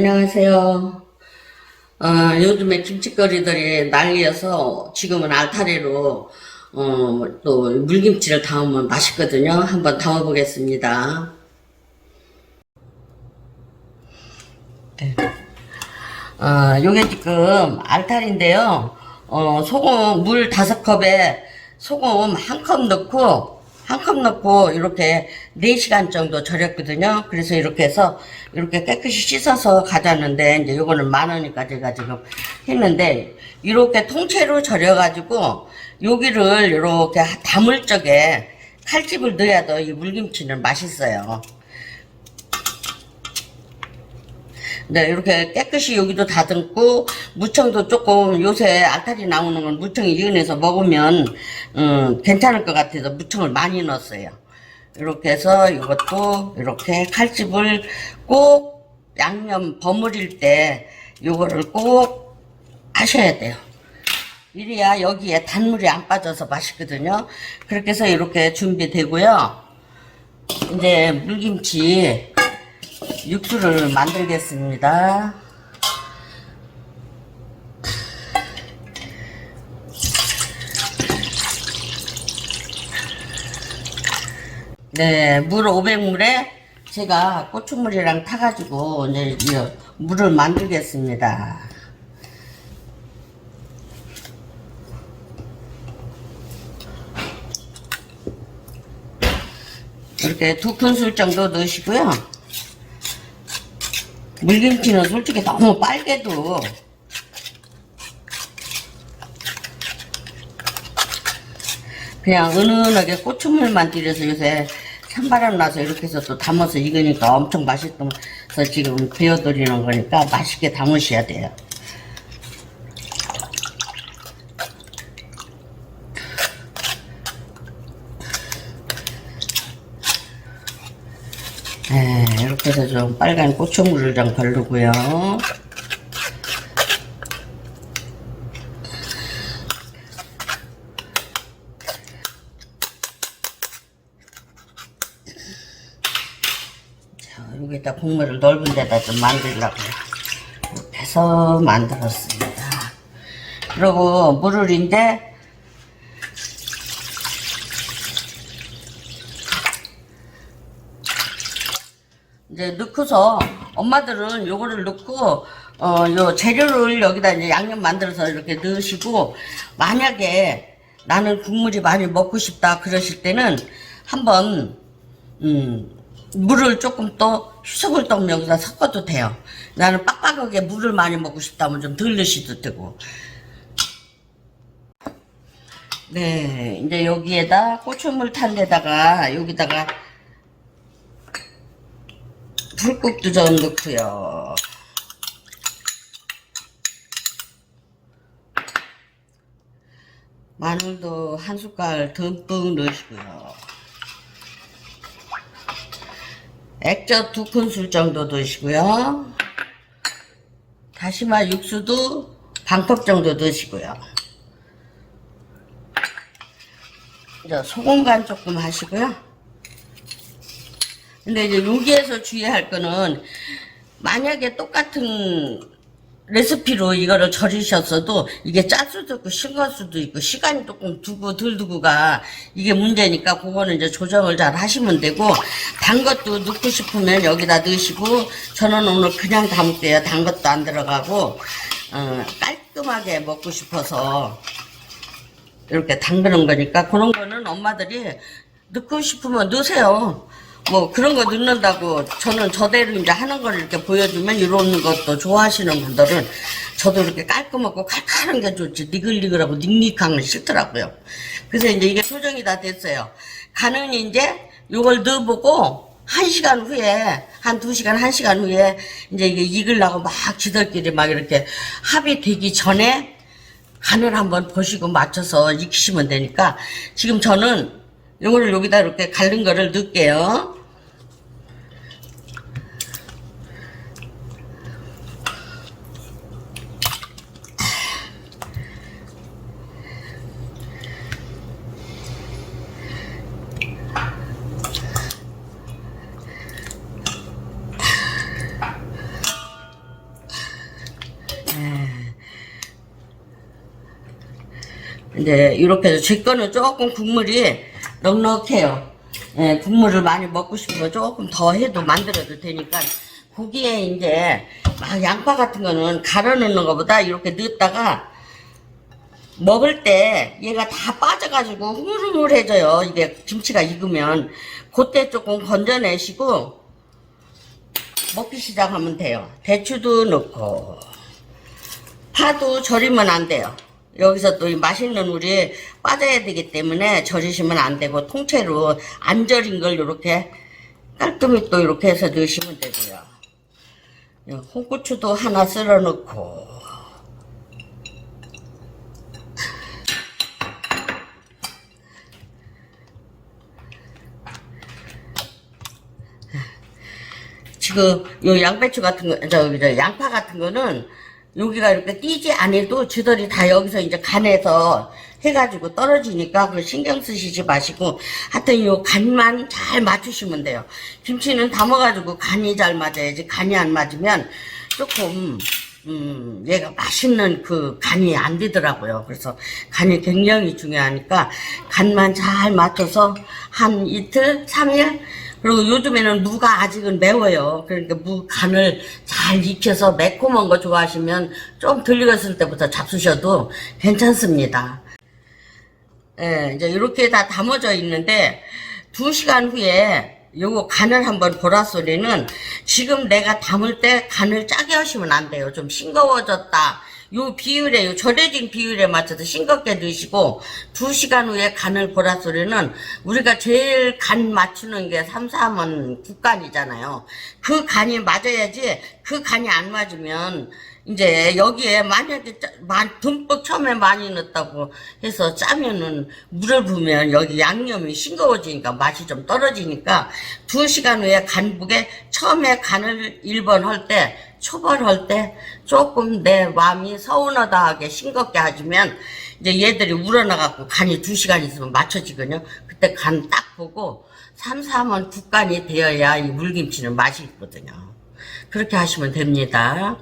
안녕하세요. 어, 요즘에 김치거리들이 난리여서 지금은 알타리로 어, 또 물김치를 담으면 맛있거든요. 한번 담아보겠습니다. 네. 어, 요게 지금 알타리인데요. 어, 소금 물 다섯 컵에 소금 한 컵 넣고 한 컵 넣고 이렇게 4시간 정도 절였거든요. 그래서 이렇게 해서 이렇게 깨끗이 씻어서 가져왔는데 이제 요거는 만 원이니까 제가 지금 했는데 이렇게 통째로 절여가지고 여기를 이렇게 담을 적에 칼집을 넣어야 더 이 물김치는 맛있어요. 네, 이렇게 깨끗이 여기도 다듬고, 무청도 조금 요새 알타리 나오는 건 무청이 이은해서 먹으면, 음, 괜찮을 것 같아서 무청을 많이 넣었어요. 이렇게 해서 이것도 이렇게 칼집을 꼭 양념 버무릴 때 요거를 꼭 하셔야 돼요. 이래야 여기에 단물이 안 빠져서 맛있거든요. 그렇게 해서 이렇게 준비되고요. 이제 물김치 육수를 만들겠습니다. 네, 물 500물에 제가 고추물이랑 타가지고 이제 이 물을 만들겠습니다. 이렇게 두 큰술 정도 넣으시고요. 물김치는 솔직히 너무 빨개도 그냥 은은하게 고추물만 들여서 요새 찬바람 나서 이렇게 해서 또 담아서 익으니까 엄청 맛있어서 지금 베어드리는 거니까 맛있게 담으셔야 돼요. 네, 해서 좀 빨간 고추물을 좀 바르고요. 자, 여기다 국물을 넓은 데다 좀 만들려고요. 이렇게 해서 만들었습니다. 그리고 물을 이제 이제 넣고서 엄마들은 요거를 넣고 어 요 재료를 여기다 이제 양념 만들어서 이렇게 넣으시고 만약에 나는 국물이 많이 먹고 싶다 그러실 때는 한번 음 물을 조금 또 휴석을 떠면 여기다 섞어도 돼요. 나는 빡빡하게 물을 많이 먹고 싶다면 좀 덜 넣으셔도 되고. 네, 이제 여기에다 고추물 탄 데다가 여기다가 불국도 좀 넣고요. 마늘도 한 숟갈 듬뿍 넣으시고요. 액젓 두 큰술 정도 넣으시고요. 다시마 육수도 반컵 정도 넣으시고요. 소금 간 조금 하시고요. 근데 이제 여기에서 주의할 거는 만약에 똑같은 레시피로 이거를 절이셨어도 이게 짤 수도 있고 싱거울 수도 있고 시간이 조금 두고 덜 두고가 이게 문제니까 그거는 이제 조정을 잘 하시면 되고 단 것도 넣고 싶으면 여기다 넣으시고 저는 오늘 그냥 담을게요 단 것도 안 들어가고 어, 깔끔하게 먹고 싶어서 이렇게 담그는 거니까 그런 거는 엄마들이 넣고 싶으면 넣으세요. 뭐 그런 거 넣는다고 저는 저대로 이제 하는 걸 이렇게 보여주면 이런 것도 좋아하시는 분들은 저도 이렇게 깔끔하고 칼칼한 게 좋지 니글니글하고 닉닉한 건 싫더라고요. 그래서 이제 이게 소정이 다 됐어요. 간은 이제 요걸 넣어보고 한 시간 후에 한 두 시간 한 시간 후에 이제 이게 익으려고 막 지들끼리 막 이렇게 합이 되기 전에 간을 한번 보시고 맞춰서 익히시면 되니까 지금 저는 요거를 여기다 이렇게 갈른 거를 넣을게요. 이제 이렇게 해서 제 거는 조금 국물이 넉넉해요. 예, 국물을 많이 먹고 싶으면 조금 더 해도 만들어도 되니까 고기에 이제 막 양파 같은 거는 갈아 넣는 것보다 이렇게 넣었다가 먹을 때 얘가 다 빠져가지고 흐물흐물해져요. 이게 김치가 익으면 그때 조금 건져내시고 먹기 시작하면 돼요. 대추도 넣고 파도 절이면 안 돼요. 여기서 또이 맛있는 물이 빠져야 되기 때문에 절이시면 안 되고 통째로 안 절인 걸 이렇게 깔끔히 또 이렇게 해서 넣으시면 되고요. 이 홍고추도 하나 썰어 넣고 지금 요 양배추 같은 거, 저기 저 양파 같은 거는 여기가 이렇게 띄지 않아도 지들이 다 여기서 이제 간에서 해가지고 떨어지니까 그 신경 쓰시지 마시고 하여튼 요 간만 잘 맞추시면 돼요. 김치는 담아가지고 간이 잘 맞아야지 간이 안 맞으면 조금 음, 얘가 맛있는 그 간이 안 되더라고요. 그래서 간이 굉장히 중요하니까 간만 잘 맞춰서 한 이틀, 삼일 그리고 요즘에는 무가 아직은 매워요. 그러니까 무 간을 잘 익혀서 매콤한 거 좋아하시면 좀 덜 익었을 때부터 잡수셔도 괜찮습니다. 예, 이제 이렇게 다 담아져 있는데 두 시간 후에 요거 간을 한번 보라 소리는 지금 내가 담을 때 간을 짜게 하시면 안 돼요. 좀 싱거워졌다. 요 비율에, 요 절여진 비율에 맞춰서 싱겁게 넣으시고, 두 시간 후에 간을 보라 소리는 우리가 제일 간 맞추는 게 삼삼은 국간이잖아요. 그 간이 맞아야지 그 간이 안 맞으면 이제 여기에 만약에 짜- 만- 듬뿍 처음에 많이 넣었다고 해서 짜면은 물을 부으면 여기 양념이 싱거워지니까 맛이 좀 떨어지니까 두 시간 후에 간북에 처음에 간을 1번 할 때 초벌할 때 조금 내 마음이 서운하다 하게 싱겁게 하시면 이제 얘들이 우러나갖고 간이 두 시간 있으면 맞춰지거든요. 그때 간 딱 보고 삼삼은 국간이 되어야 이 물김치는 맛이 있거든요. 그렇게 하시면 됩니다.